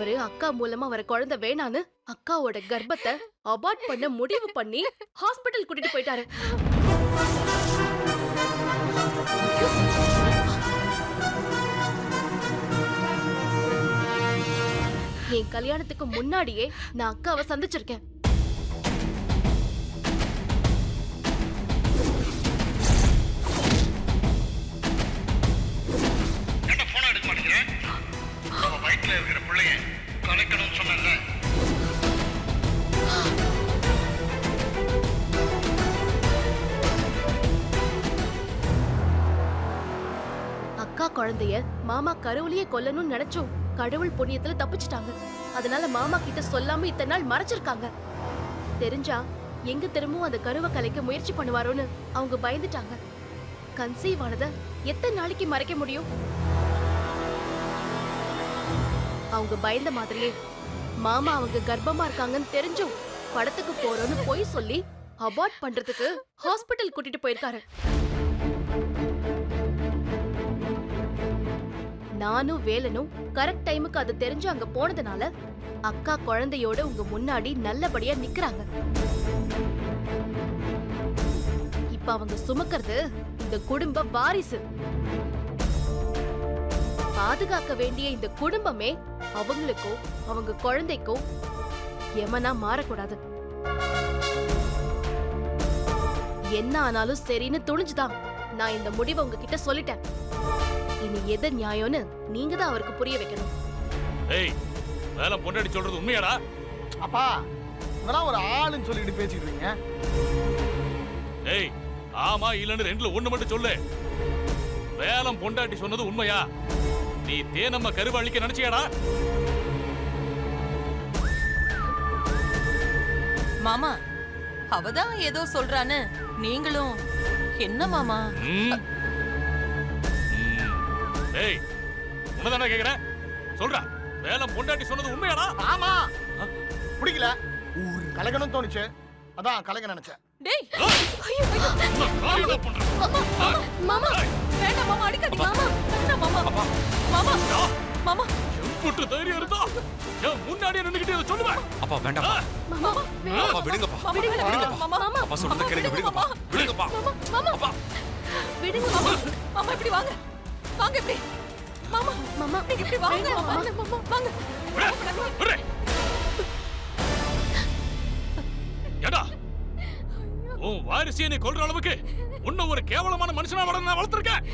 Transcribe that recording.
அவரு அக்கா மூலமா வர குழந்தை வேணான்னு அக்காவோட கர்ப்பத்தை அபார்ட் பண்ண முடிவு பண்ணி ஹாஸ்பிட்டல் கூட்டிட்டு போயிட்டாரு. என் கல்யாணத்துக்கு முன்னாடியே நான் அக்காவை சந்திச்சிருக்கேன். அக்கா குழந்தைய மாமா கருவிலேயே கொல்லணும்னு நினைச்சோம் கடவுள் புண்ணியத்துல தப்பிச்சிட்டாங்க. அதனால மாமா கிட்ட சொல்லாம இத்தனை நாள் மறைச்சிருக்காங்க. தெரிஞ்சா எங்க திரும்பவும் அந்த கருவை கலைக்க முயற்சி பண்ணுவாரோன்னு அவங்க பயந்துட்டாங்க. கன்சீவ் ஆனத எத்தனை நாளைக்கு மறைக்க முடியும்? அவங்க பயந்த மாதிரியே மாமா அவங்க கர்ப்பமா இருக்காங்கன்னு தெரிஞ்சும் படத்துக்கு போறோம்னு போய் சொல்லி அபார்ட் பண்றதுக்கு ஹாஸ்பிட்டல் கூட்டிட்டு போயிருக்காரு. நானும் வேலனும் கரெக்ட் டைமுக்கு அது தெரிஞ்சு அங்க போனதுனால அக்கா குழந்தையோட உங்க முன்னாடி நல்லபடியா நிக்கிறாங்க. இப்ப அவங்க சுமக்கிறது இந்த குடும்ப வாரிசு. பாதுகாக்க வேண்டிய இந்த குடும்பமே அவங்களுக்கோ அவங்க குழந்தைக்கோ எமனா மாறக்கூடாது. என்ன ஆனாலும் சரின்னு துணிஞ்சுதான். நான் இந்த முடிவை உங்ககிட்ட சொல்லிட்டேன். இனி எது நியாயம்னு நீங்க தான் அவருக்கு புரிய வைக்கணும். ஏய் வேலை பொண்டாடி சொல்றது உண்மையாடா? அப்பா இதெல்லாம் ஒரு ஆளுன்னு சொல்லிட்டு பேசிக்கிட்டு இருக்கீங்க. ஏய் ஆமா இல்லன்னு ரெண்டுல ஒண்ணு மட்டும் சொல்லு. வேலம் பொண்டாட்டி சொன்னது உண்மையா? நீ தேனம்ம கருவை அழிக்க நினைச்சியாடா? மாமா அவதான் ஏதோ சொல்றான்னு நீங்களும் என்ன மாமா. ஏய் உன்னதானே கேக்குறேன் சொல்றா. வேலம் பொண்டாட்டி சொன்னது உண்மையாடா? ஆமா. பிடிக்கல. கலக்கணும்னு தோணுச்சு. அதான் கலக்க நினைச்சேன். டேய் உன்னை காரியமா பண்றேன். மாமா வேண்டாம் மாமா அடிக்காதீங்க மாமா. வேண்டாம் மாமா. மாமா. மாமா. எம்புட்டு தைரியம் இருந்தா என் முன்னாடியே நின்னுகிட்டு இதை சொல்லுவேன். அப்பா வேண்டாம்ப்பா. மாமா அப்பா விடுங்கப்பா. மாமா விடுங்க மாமா மாமா. அப்பா சொல்றத கேளுங்க விடுங்கப்பா. விடுங்கப்பா மாமா விடுங்க மாமா. மாமா இப்படி வாங்க. வாங்க இப்படி. மாமா மாமா. இப்படி வாங்க. மாமா. வாங்க விடு, விடு. ஏடா உன் வாரிசையை நீ கொல்ற அளவுக்கு உன்ன ஒரு கேவலமான மனுஷனா வளர நான் வளர்த்திருக்கேன்.